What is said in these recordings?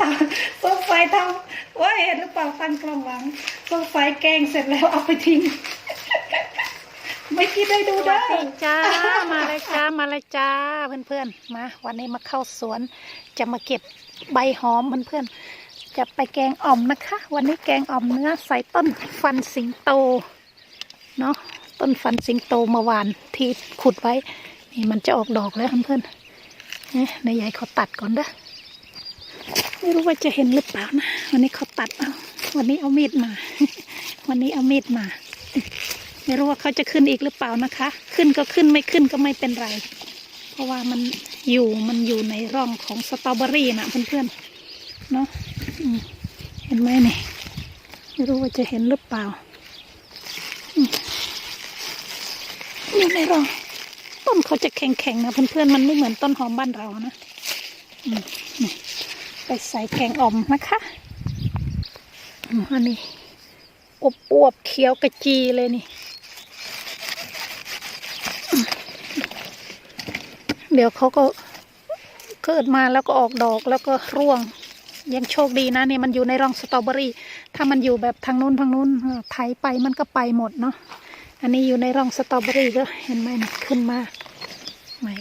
ตาสงสัยทำว่าเห็นหรือเปล่าตั้งกล้องหลังสงสัยแกงเสร็จแล้วเอาไปทิ้ง ไม่คิดได้ดูสวัได้สดีจ้ามาเลยจ้ามาเลยจ้าเพื่อนๆมา วันนี้มาเข้าสวน จะมาเก็บใบหอมเพื่อนๆจะไปแกงอ่อมนะคะ วันนี้แกงอ่อมเนื้อใส่ต้นฟันสิงโตเนาะต้นฟันสิงโตเมื่อวานที่ขุดไว้นี่มันจะออกดอกแล้วเพื่อนๆเนี่ยนายใหญ่เขาตัดก่อนเด้อไม่รู้ว่าจะเห็นหรือเปล่านะ วันนี้เขาตัดเอาวันนี้เอามีดมา วันนี้เอามีดมา ไม่รู้ว่าเขาจะขึ้นอีกหรือเปล่านะคะ ขึ้นก็ขึ้นไม่ขึ้นก็ไม่เป็นไร เพราะว่ามันอยู่มันอยู่ในร่องของสตรอเบอรี่นะเพื่อนๆเนาะเห็นไหมนี่ไม่รู้ว่าจะเห็นหรือเปล่าอืมอยู่ในร่อง ต้นเขาจะแข็งๆนะเพื่อนๆมันไม่เหมือนต้นหอมบ้านเรานะไปใส่แกงอ่อมนะคะอันนี้อบอวบๆเขียวกระจีเลยนี่ เดี๋ยวเขาก็เกิดมาแล้วก็ออกดอกแล้วก็ร่วง ยังโชคดีนะเนี่ยมันอยู่ในร่องสตรอเบอรี่ ถ้ามันอยู่แบบทางนู้นทางนู้นไถไปมันก็ไปหมดเนาะอันนี้อยู่ในร่องสตรอเบอรี่ก็เห็นไหมเนี่ยขึ้นมาใหม่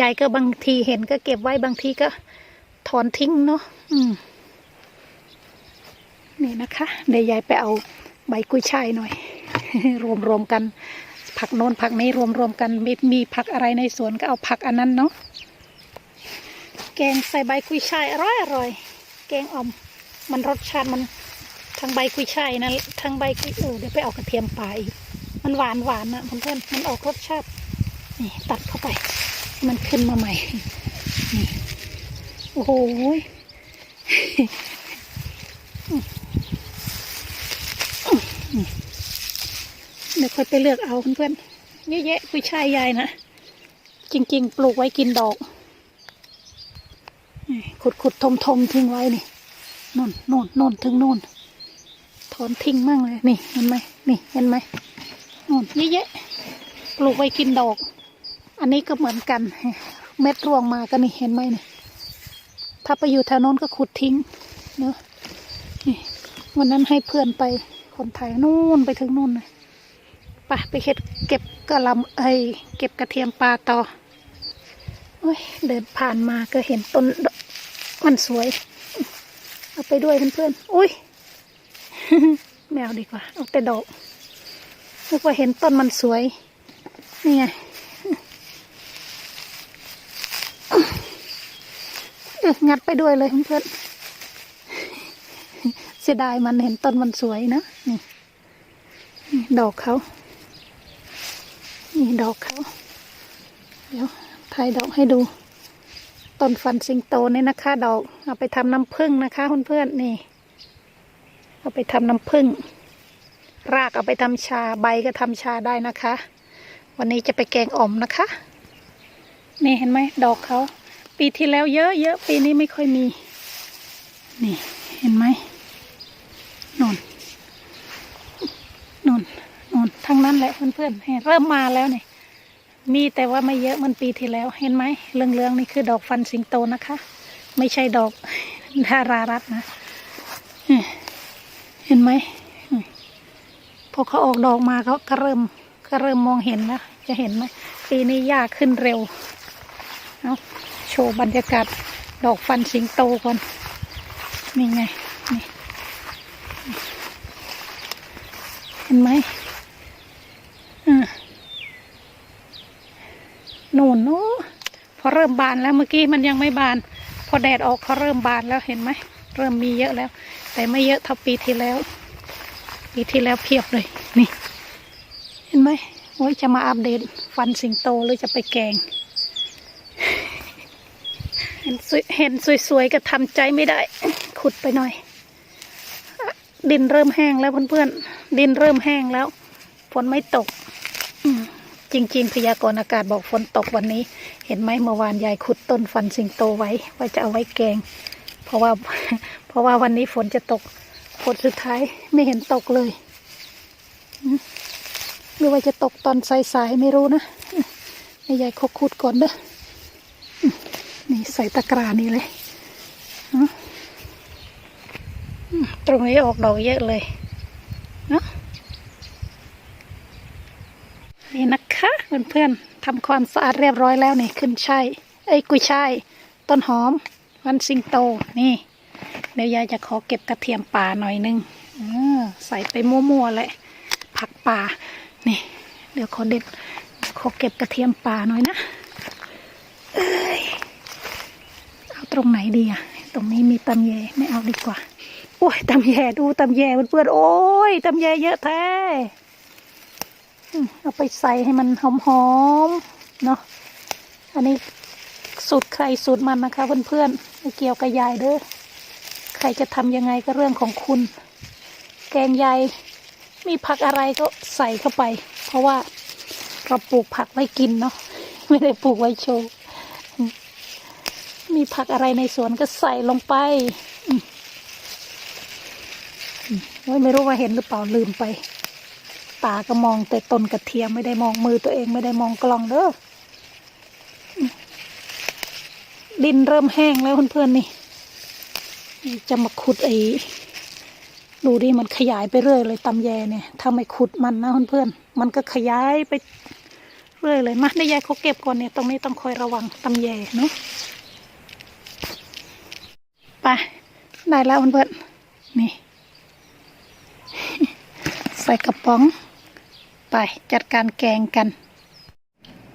ยายก็บางทีเห็นก็เก็บไว้บางทีก็ถอนทิ้งเนาะอืมนี่นะคะเดี๋ยวยายไปเอาใบกุยช่ายหน่อย รวมๆกัน ผักโน้นผักนี้รวมๆกันมีมีผักอะไรในสวนก็เอาผักอันนั้นเนาะแกงใส่ใบกุยช่ายอร่อยอร่อยแกงอ่อม มันรสชาติมัน ทั้งใบกุยช่ายนะทั้งใบกุยเออเดี๋ยวไปเอากระเทียมป่าอีกมันหวานหวานนะเพื่อนๆมันออกรสชาตินี่ตัดเข้าไป มันขึ้นมาใหม่นี่โอ้โหเดี๋ยวค่อยไปเลือกเอาเพื่อนๆเยอะแยะกุยช่ายยายนะจริง ๆ ปลูกไว้กินดอกขุดขุดทมทมๆทิ้งไว้นี่นู่นนู่นนู่นถึงนู่น อนทิ้งมั่งเลยนี่เห็นไหมนี่เห็นไหมนู่นเยอะแยะปลูกไว้กินดอก อันนี้ก็เหมือนกัน เม็ดร่วงมาก็นี่เห็นไหมนี่ถ้าไปอยู่แถวโน้นก็ขุดทิ้งเนาะนี่วันนั้นให้เพื่อนไปคนไทยนู่นไปถึงนู่นเลยไปไปเก็บเก็บกระลำไอยเก็บกระเทียมปลาต่อโอ้ยเดินผ่านมาก็เห็นต้นมันสวย เอาไปด้วยเพื่อนๆอุ้ย แมวดีกว่าเอาแต่ดอกนึกว่าเห็นต้นมันสวย นี่ไงเอ๊ะงัดไปด้วยเลยเพื่อนเสียดายมันเห็นต้นมันสวยนะนี่นี่ดอกเขานี่ดอกเขาเดี๋ยวถ่ายดอกให้ดู ต้นฟันสิงโตนี่นะคะ ดอกเอาไปทำน้ำผึ้งนะคะเพื่อนๆนี่ เอาไปทำน้ำผึ้งรากเอาไปทำชาใบก็ทำชาได้นะคะ วันนี้จะไปแกงอ่อมนะคะ นี่เห็นไหมดอกเขา ปีที่แล้วเยอะเยอะปีนี้ไม่ค่อยมี นี่เห็นไหมนนนนนนทั้งนั้นแหละเพื่อนๆเห็นเริ่มมาแล้วนี่มีแต่ว่าไม่เยอะเหมันปีที่แล้ว เห็นไหมเรื่องๆนี่คือดอกฟันสิงโตนะคะ ไม่ใช่ดอกดารารัตน์นะ เห็นไหมพอเขาออกดอกมาเขาก็เริ่มก็เริ่มมองเห็นแล้วจะเห็นไหมปีนี้หญ้าขึ้นเร็วเอาโชว์บรรยากาศดอกฟันสิงโตก่อนนี่ไงนี่เห็นไหมอ่านู่นโน้พอเริ่มบานแล้วเมื่อกี้มันยังไม่บาน พอแดดออกเขาเริ่มบานแล้วเห็นไหมเริ่มมีเยอะแล้ว แต่ไม่เยอะเท่าปีที่แล้ว ปีที่แล้วเพียบเลย นี่ เห็นไหมโอ้ยจะมาอัปเดตฟันสิงโตหรือจะไปแกง เห็นสวยเห็นสวยๆก็ทำใจไม่ได้ ขุดไปหน่อย ดินเริ่มแห้งแล้วเพื่อนๆ ดินเริ่มแห้งแล้ว ฝนไม่ตกจริง ๆ พยากรณ์อากาศบอกฝนตกวันนี้ เห็นไหมเมื่อวานยายขุดต้นฟันสิงโตไว้ ว่าจะเอาไว้แกง เพราะว่าเพราะว่าวันนี้ฝนจะตกฝนสุดท้ายไม่เห็นตกเลยอืมหรือว่าจะตกตอนสายๆไม่รู้นะอืมให้ยายเขาขุดก่อนเด้อนี่นี่ใส่ตะกร้านี่เลยตรงนี้ออกดอกเยอะเลยเนาะนี่นะคะเพื่อนๆทำความสะอาดเรียบร้อยแล้วนี่ขึ้นช่ายเอ้กุยช่าย ต้นหอม วันสิงโตนี่ เดี๋ยวยายจะขอเก็บกระเทียมป่าหน่อยนึงอใส่ไปมั่วๆเลยผักป่านี่ เดี๋ยวขอเด็ดขอเก็บกระเทียมป่าหน่อยนะเอ้ยเอาตรงไหนดีอะตรงนี้มีตำแยไม่เอาดีกว่าโอ้ยตำแยดูตำแยเพื่อนๆโอ้ยตำแยเยอะแท้เอาไปใส่ให้มันหอมๆเนาะอันนี้ สูตรใครสูตรมันนะคะเพื่อนๆไม่เกี่ยวกับยายเด้อใครจะทำยังไงก็เรื่องของคุณ แกงยายมีผักอะไรก็ใส่เข้าไป เพราะว่าเราปลูกผักไว้กินเนาะไม่ได้ปลูกไว้โชว์มีผักอะไรในสวนก็ใส่ลงไปไม่รู้ว่าเห็นหรือเปล่าลืมไป ตาก็มองแต่ต้นกระเทียมไม่ได้มองมือตัวเองไม่ได้มองกล้องเด้อม ดินเริ่มแห้งแล้วเพื่อนๆนี่ จะมาขุดไอ้ดูดิมันขยายไปเรื่อยเลยตำแยเนี่ยถ้าไม่ขุดมันนะเพื่อนๆมันก็ขยายไปเรื่อยเลยมาได้ยายเขาเก็บก่อนเนี่ยตรงนี้ต้องคอยระวังตำแยเนาะไปได้แล้วเพื่อนๆนี่ ใส่กระป๋อง ไปจัดการแกงกัน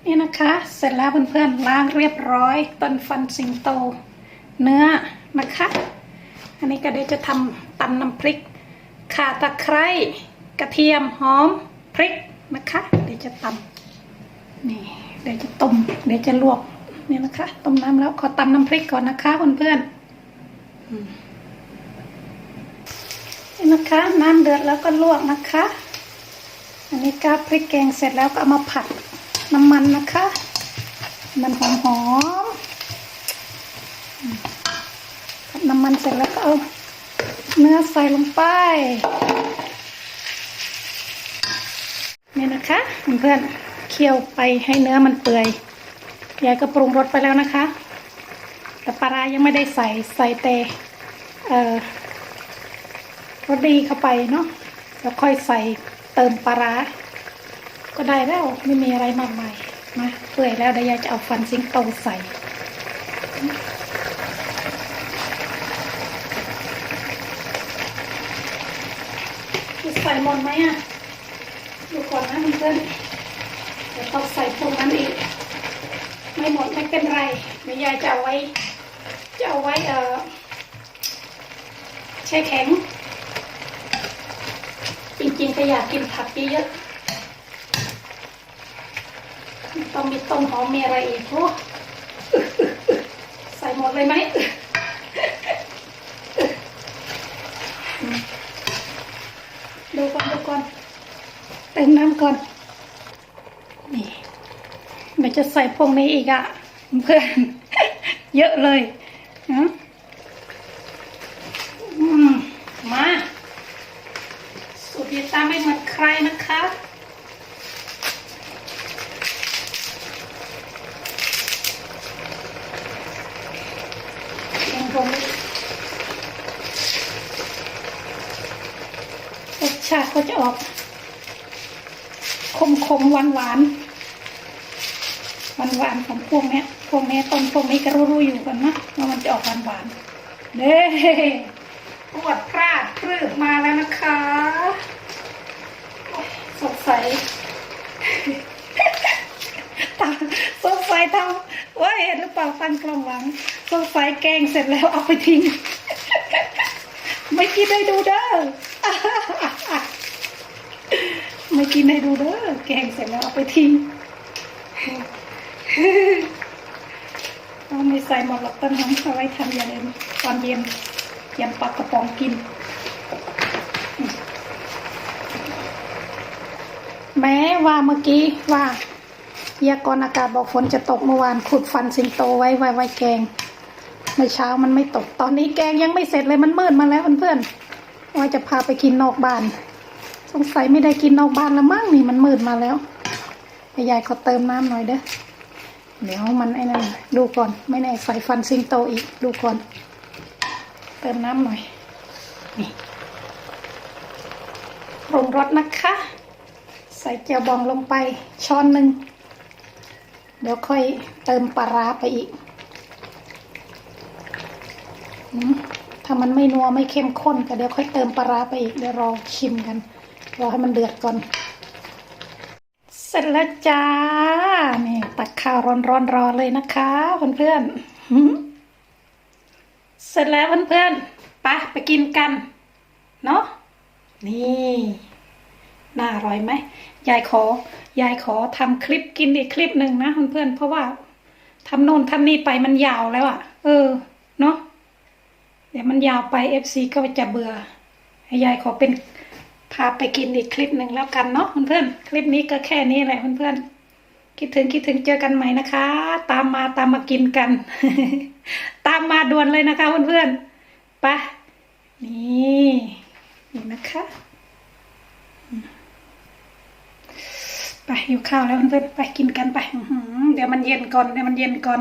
นี่นะคะ เสร็จแล้วเพื่อนๆล้างเรียบร้อยต้นฟันสิงโต เนื้อนะคะ อันนี้ก็เดี๋ยวจะทำตำน้ำพริกข่าตะไคร้กระเทียมหอมพริกนะคะ เดี๋ยวจะตำนี่เดี๋ยวจะต้มเดี๋ยวจะลวกนี่นะคะ ต้มน้ำแล้วขอตำน้ำพริกก่อนนะคะเพื่อนๆนี่นะคะ น้ำเดือดแล้วก็ลวกนะคะ อันนี้ก็พริกแกงเสร็จแล้วก็เอามาผัด น้ำมันนะคะ มันหอมๆผัดน้ำมันเสร็จแล้วก็เอาเนื้อใส่ลงไป นี่นะคะเพื่อนๆเคี่ยวไปให้เนื้อมันเปื่อยยายก็ปรุงรสไปแล้วนะคะ แต่ปลาร้ายังไม่ได้ใส่ใส่แต่เอ่อรสดีเข้าไปเนาะแล้วค่อยใส่เติมปลาร้า ก็ได้แล้วไม่มีอะไรมากมายมาเปื่อยแล้วเดี๋ยวยายจะเอาฟันซิงโตใส่จะใส่หมดไหมอะดูก่อนนะเพื่อนเดี๋ยวต้องใส่พวกนั้นอีก ไม่หมดไม่เป็นไรแม่ยายจะเอาไว้ จะเอาไว้เอ่อแช่แข็ง จริงๆก็อยากกินผักเยอะๆ ต้องมีต้นหอมมีอะไรอีกโอ้ใส่หมดเลยไหมดูก่อนดูก่อนเติมน้ำก่อน นี่มันจะใส่พวกนี้อีกอะเพื่อน เยอะเลยนะอืมมา สูตรยายตาไม่เหมือนใครนะคะยังคงรส ชาติก็จะออก คมคมหวานหวานหวานหวานๆของพวกเนี้ยพวกเนี้ยต้นพวกนี้ก็รู้ๆอยู่กันนะว่ามันจะออกหวานหวานๆเด้ปวดพลาดพรืบมาแล้วนะคะ สดใสตาสงสัยทำว่าเห็นหรือเปล่าตั้งกลองหลังสงสัยแกงเสร็จแล้วเอาไปทิ้ง ไม่กินได้ดูเด้อ ไม่กินให้ดูเด้อแกงเสร็จแล้วเอาไปทิ้งเราไม่ใส่หมดหรอกต้นหอมเอาไว้ทำยางอื่นตอนเย็นยำปลากระป๋องกิน แม้ว่าเมื่อกี้ว่าพยากรณ์อากาศบอกฝนจะตกเมื่อวานขุดฟันสิงโตไว้ไว้ไว้แกงเมื่อเช้ามันไม่ตก ตอนนี้แกงยังไม่เสร็จเลยมันมืดมาแล้วเพื่อนๆ ว่าจะพาไปกินนอกบ้าน สงสัยไม่ได้กินนอกบ้านแล้วมั้งนี่มันมืดมาแล้วยายขอเติมน้ำหน่อยเด้อเดี๋ยวมันไอ้นั่นดูก่อน ไม่แน่ใส่ฟันซิงโตอีกดูก่อน เติมน้ำหน่อย นี่ปรุงรสนะคะ ใส่เจียวบองลงไปช้อนหนึ่งเดี๋ยวค่อยเติมปลาร้าไปอีกอืม ถ้ามันไม่นัวไม่เข้มข้นก็เดี๋ยวค่อยเติมปลาร้าไปอีกเดี๋ยวรอชิมกันรอให้มันเดือดก่อน เสร็จแล้วจ้านี่ตักข้าวร้อนๆรอเลยนะคะเพื่อนๆเสร็จแล้วเพื่อนๆไปไปกินกัน เนาะนี่น่าอร่อยไหมยายขอยายขอทำคลิปกินอีกคลิปหนึ่งนะเพื่อนๆเพราะว่าทำโน่นทำนี่ไปมันยาวแล้วอะ่ะ เออ เนาะ ดี๋ยวมันยาวไปเอฟซีก็จะเบื่อยายขอเป็นพาไปกินอีกคลิปหนึ่งแล้วกันเนาะเพื่อนๆคลิปนี้ก็แค่นี้แหละเพื่อนๆคิดถึงคิดถึงเจอกันใหม่นะคะ ตามมาตามมากินกัน ตามมาด่วนเลยนะคะเพื่อนๆไปนี่นี่นะคะไปหิวข้าวแล้วเพื่อนๆไปกินกันไปเดี๋ยวมันเย็นก่อนเดี๋ยวมันเย็นก่อน